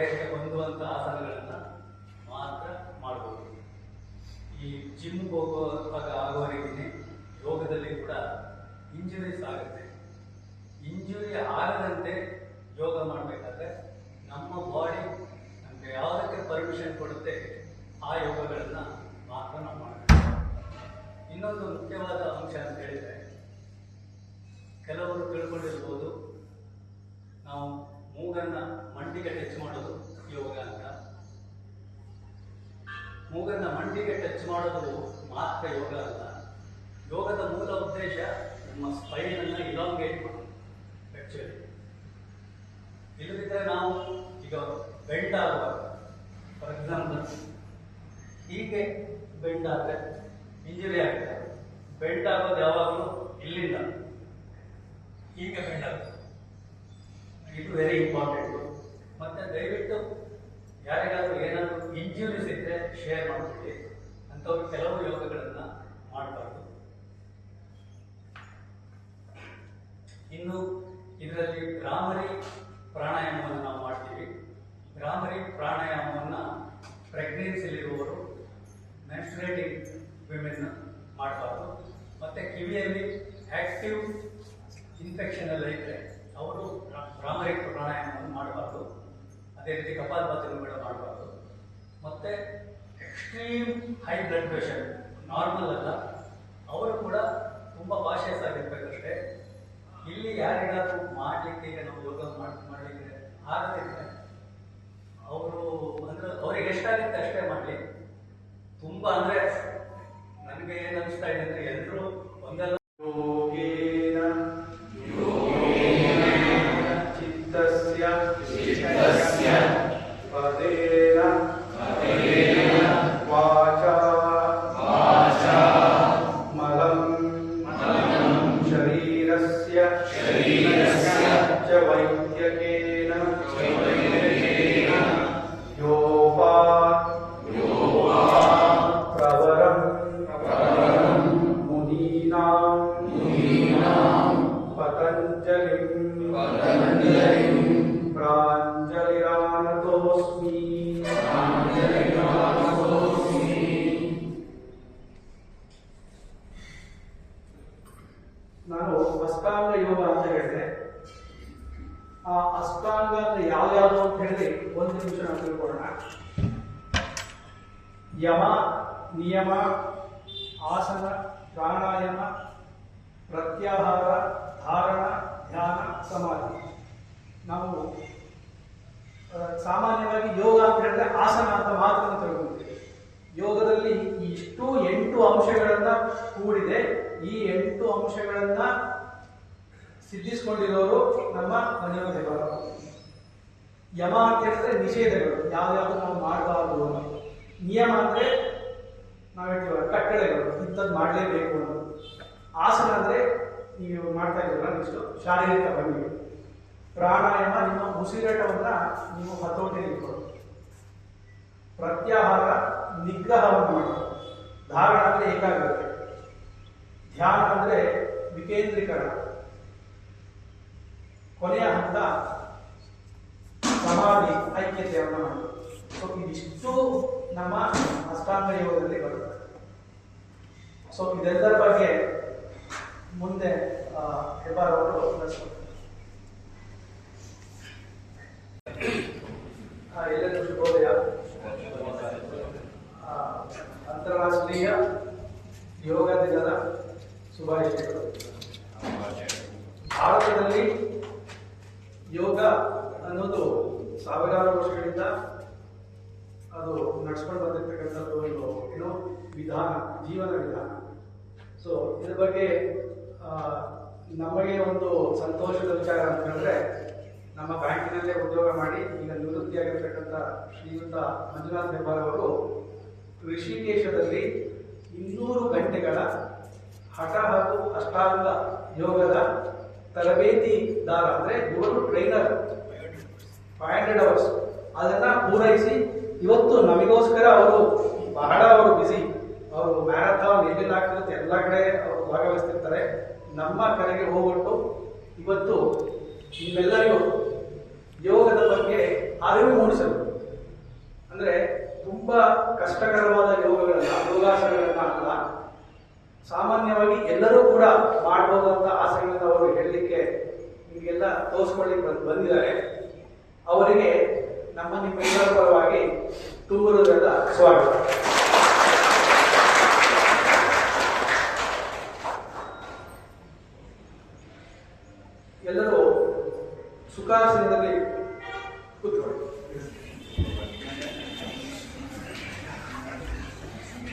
ದೇಹಕ್ಕೆ ಹೊಂದುವಂಥ ಆಸನಗಳನ್ನು ಮಾತ್ರ ಮಾಡ್ಬೋದು. ಈ ಜಿಮ್ ಹೋಗುವಾಗ ಆಗುವವರೆಗೆ ಯೋಗದಲ್ಲಿ ಕೂಡ ಇಂಜುರೀಸ್ ಆಗುತ್ತೆ. ಇಂಜುರಿ ಆಗದಂತೆ ಯೋಗ ಮಾಡಬೇಕಾದ್ರೆ ನಮ್ಮ ಬಾಡಿ ನಮಗೆ ಯಾವುದಕ್ಕೆ ಪರ್ಮಿಷನ್ ಕೊಡುತ್ತೆ ಆ ಯೋಗಗಳನ್ನು ಮಾತ್ರ ನಾವು ಮಾಡಬೇಕು. ಇನ್ನೊಂದು ಮುಖ್ಯವಾದ ಅಂಶ ಅಂತ ಹೇಳಿದರೆ ಕೆಲವರು ತಿಳ್ಕೊಂಡಿರ್ಬೋದು, ನಾವು ಮೂಗನ್ನು ಮಂಡಿಗೆ ಟಚ್ ಮಾಡೋದು ಯೋಗ ಅಂತ. ಮೂಗನ್ನ ಮಂಡಿಗೆ ಟಚ್ ಮಾಡೋದು ಮಾತ್ರ ಯೋಗ ಅಲ್ಲ. ಯೋಗದ ಮೂಲ ಉದ್ದೇಶ ನಮ್ಮ ಸ್ಪೈನನ್ನು ಇಲಾಂಗೇಟ್ ಮಾಡೋದು ಇಲ್ಲದಿದ್ದರೆ ನಾವು ಈಗ ಬೆಂಡ್ ಆಗುವಾಗ ಫಾರ್ ಎಕ್ಸಾಂಪಲ್ ಹೀಗೆ ಬೆಂಡ್ ಆದರೆ ಇಂಜುರಿ ಆಗುತ್ತೆ ಬೆಂಡ್ ಆಗೋದು ಯಾವಾಗಲೂ ಇಲ್ಲಿಂದ, ಹೀಗೆ ಬೆಂಡ್ ಆಗುತ್ತೆ. ಇದು ವೆರಿ ಇಂಪಾರ್ಟೆಂಟ್ ಮತ್ತೆ ದಯವಿಟ್ಟು ಯಾರಿಗಾದ್ರೂ ಏನಾದರೂ ಇಂಜುರೀಸ್ ಇದ್ದರೆ ಶೇರ್ ಮಾಡ್ಕೊಳ್ಳಿ. ಅಂಥವ್ರು ಕೆಲವು ಯೋಗಗಳನ್ನು ಮಾಡಬಾರ್ದು. ಇನ್ನು ಇದರಲ್ಲಿ ಗ್ರಾಮರಿ ಪ್ರಾಣಾಯಾಮವನ್ನು ನಾವು ಮಾಡ್ತೀವಿ. ಗ್ರಾಮರಿ ಪ್ರಾಣಾಯಾಮವನ್ನು ಪ್ರೆಗ್ನೆನ್ಸಿಲಿರುವವರು ಮೆನ್ಸ್ಟ್ರೇಟಿಂಗ್ ವಿಮೆನ್ ಮಾಡಬಾರ್ದು. ಮತ್ತು ಕಿವಿಯಲ್ಲಿ ಆ್ಯಕ್ಟಿವ್ ಇನ್ಫೆಕ್ಷನ್ ಎಲ್ಲ ಇದ್ದರೆ ಅವರು ರಾಮರೇಖ ಪ್ರಾಣಾಯಾಮವನ್ನು ಮಾಡಬಾರ್ದು. ಅದೇ ರೀತಿ ಕಪಾಲಭಾತಿಯನ್ನು ಕೂಡ ಮಾಡಬಾರ್ದು. ಮತ್ತು extreme high blood pressure normal ಅಲ್ಲ. ಅವರು ಕೂಡ ತುಂಬ ಕಾಶಿಯಸ್ ಆಗಿರ್ಬೇಕಷ್ಟೇ ಇಲ್ಲಿ ಯಾರಿಗಾದ್ರೂ ಮಾಡಲಿಕ್ಕೆ ಈಗ ನಾವು ಯೋಗ ಮಾಡಿ ಮಾಡಲಿಕ್ಕೆ ಆಗದಿದ್ರೆ ಅವರು ಅಂದ್ರೆ ಅವ್ರಿಗೆ ಎಷ್ಟಾಗುತ್ತೆ ಅಷ್ಟೇ ಮಾಡಲಿ. ತುಂಬ ಅಂದರೆ ನನಗೆ ಏನು ಅನಿಸ್ತಾ ಇದೆ ಅಂದರೆ ಎಲ್ಲರೂ ಒಂದಲ್ಲ पतञ्जलिं प्राञ्जलिरानतोऽस्मि ನಾನು ಅಷ್ಟಾಂಗ ಯೋಗ ಅಂತ ಹೇಳಿದೆ ಆ ಅಷ್ಟಾಂಗ ಅಂದ್ರೆ ಯಾವ್ಯಾವುದು ಅಂತ ಹೇಳಿ ಒಂದು ನಿಮಿಷ ನಾವು ತಿಳ್ಕೊಳ್ಳೋಣ ಯಮ ನಿಯಮ ಆಸನ ಪ್ರಾಣಾಯಾಮ ಪ್ರತ್ಯಾಹಾರ ಧಾರಣ, ಧ್ಯಾನ, ಸಮಾಧಿ. ನಾವು ಸಾಮಾನ್ಯವಾಗಿ ಯೋಗ ಅಂತ ಹೇಳಿದ್ರೆ ಆಸನ ಅಂತ ಮಾತ್ರ ತಿಳ್ಕೊಳ್ತೀವಿ ಯೋಗದಲ್ಲಿ ಇಷ್ಟು ಎಂಟು ಅಂಶಗಳನ್ನ ಕೂಡಿದೆ. ಈ ಎಂಟು ಅಂಶಗಳನ್ನ ಸಿದ್ಧಿಸಿಕೊಂಡಿರೋರು ನಮ್ಮ ಅನಿಯೋಗಿಗಳು ಯಮ ಅಂತ ಹೇಳಿದ್ರೆ ನಿಷೇಧಗಳು. ಯಾವ್ಯಾವ್ದು ನಾವು ಮಾಡಬಾರ್ದು ನಿಯಮ ಅಂದ್ರೆ ನಾವು ಹೇಳ್ತೀವಲ್ಲ, ಕಟ್ಟಳೆಗಳು. ಇಂಥದ್ದು ಮಾಡಲೇಬೇಕು ಅನ್ನೋದು ಆಸನ ಅಂದ್ರೆ ನೀವು ಮಾಡ್ತಾ ಇದ್ದೀರಲ್ಲ ನೆಕ್ಸ್ಟ್ ಶಾರೀರಿಕ ಭಂಗಿ ಪ್ರಾಣಾಯಾಮ ನಿಮ್ಮ ಉಸಿರಾಟವನ್ನ ನೀವು ಹತೋಟಿಯಲ್ಲಿ ಇಟ್ಕೊಳ್ಳಿ ಪ್ರತ್ಯಾಹಾರ ನಿಗ್ರಹವನ್ನು ಮಾಡಿ ಧಾರಣ ಅಂದ್ರೆ ಏಕಾಗ್ರತೆ. ಧ್ಯಾನ ಅಂದ್ರೆ ವಿಕೇಂದ್ರೀಕರಣ. ಕೊನೆಯ ಹಂತ ಸಮಾಧಿ, ಐಕ್ಯತೆಯನ್ನು ಮಾಡಿ ಸೊ ಇದಿಷ್ಟು ನಮ್ಮ ಅಷ್ಟಾಂಗ ಯೋಗದಲ್ಲಿ ಬರುತ್ತೆ. ಸೊ ಇದೆಲ್ಲರ ಬಗ್ಗೆ ಮುಂದೆ ಹೆಬ್ಬಾರ್ ಅವರು ಎಲ್ಲರಿಗೂ ಶುಭೋದಯ. ಅಂತಾರಾಷ್ಟ್ರೀಯ ಯೋಗ ದಿನದ ಶುಭಾಶಯಗಳು. ಭಾರತದಲ್ಲಿ ಯೋಗ ಅನ್ನೋದು ಸಾವಿರಾರು ವರ್ಷಗಳಿಂದ ಅದು ನಡ್ಸ್ಕೊಂಡು ಬಂದಿರ್ತಕ್ಕಂಥದ್ದು ಒಂದು, ಏನು ವಿಧಾನ, ಜೀವನ ವಿಧಾನ. ಸೊ ಇದ್ರ ಬಗ್ಗೆ ನಮಗೆ ಒಂದು ಸಂತೋಷದ ವಿಚಾರ ಅಂತ ಹೇಳಿದ್ರೆ, ನಮ್ಮ ಬ್ಯಾಂಕಿನಲ್ಲೇ ಉದ್ಯೋಗ ಮಾಡಿ, ಈಗ ನಿವೃತ್ತಿಯಾಗಿರ್ತಕ್ಕಂಥ ಶ್ರೀಯುತ ಮಂಜುನಾಥ್ ಹೆಬ್ಬಾರ್ ಅವರು ಋಷಿಕೇಶದಲ್ಲಿ ಇನ್ನೂರು ಗಂಟೆಗಳ ಹಠ ಹಾಗೂ ಅಷ್ಟಾಂಗ ಯೋಗದ ತರಬೇತಿದಾರ ಅಂದರೆ ಇವರು ಟ್ರೈನರ್ ಫೈವ್ ಹಂಡ್ರೆಡ್ ಅವರ್ಸ್ ಅದನ್ನ ಪೂರೈಸಿ, ಇವತ್ತು ನಮಗೋಸ್ಕರ ಅವರು ಬಹಳ ಅವರು ಬಿಸಿ ಅವರು ಮ್ಯಾರಥಾನ್ ಎಲ್ಲೆಲ್ಲ ಆಗ್ತಿರುತ್ತೆ, ಎಲ್ಲ ಕಡೆ ಅವರು ಭಾಗವಹಿಸ್ತಿರ್ತಾರೆ. ನಮ್ಮ ಕರೆಗೆ ಹೋಗ್ಬಿಟ್ಟು ಇವತ್ತು ನಿಮ್ಮೆಲ್ಲರಿಗೂ ಯೋಗದ ಬಗ್ಗೆ ಅರಿವು ಮೂಡಿಸಲು ಅಂದ್ರೆ ತುಂಬಾ ಕಷ್ಟಕರವಾದ ಯೋಗಗಳನ್ನ, ಯೋಗಾಸನಗಳನ್ನ ಅಲ್ಲ, ಸಾಮಾನ್ಯವಾಗಿ ಎಲ್ಲರೂ ಕೂಡ ಮಾಡಬಹುದಂತ ಆಸೆಗಳನ್ನ ಅವರು ಹೇಳಲಿಕ್ಕೆ ನಿಮಗೆಲ್ಲ ತೋರಿಸ್ಕೊಳ್ಳಿಕ್ಕೆ ಬಂದು, ಬಂದಿದ್ದಾರೆ. ಅವರಿಗೆ ನಮ್ಮ ನಿಮ್ಮೆಲ್ಲರ ಪರವಾಗಿ ತುಂಬುವುದೆಲ್ಲ ಸ್ವಾಗತ. ಎಲ್ಲರೂ ಸುಖಾಸನದಲ್ಲಿ ಕೂತ್ಕೊಳ್ಳಿ.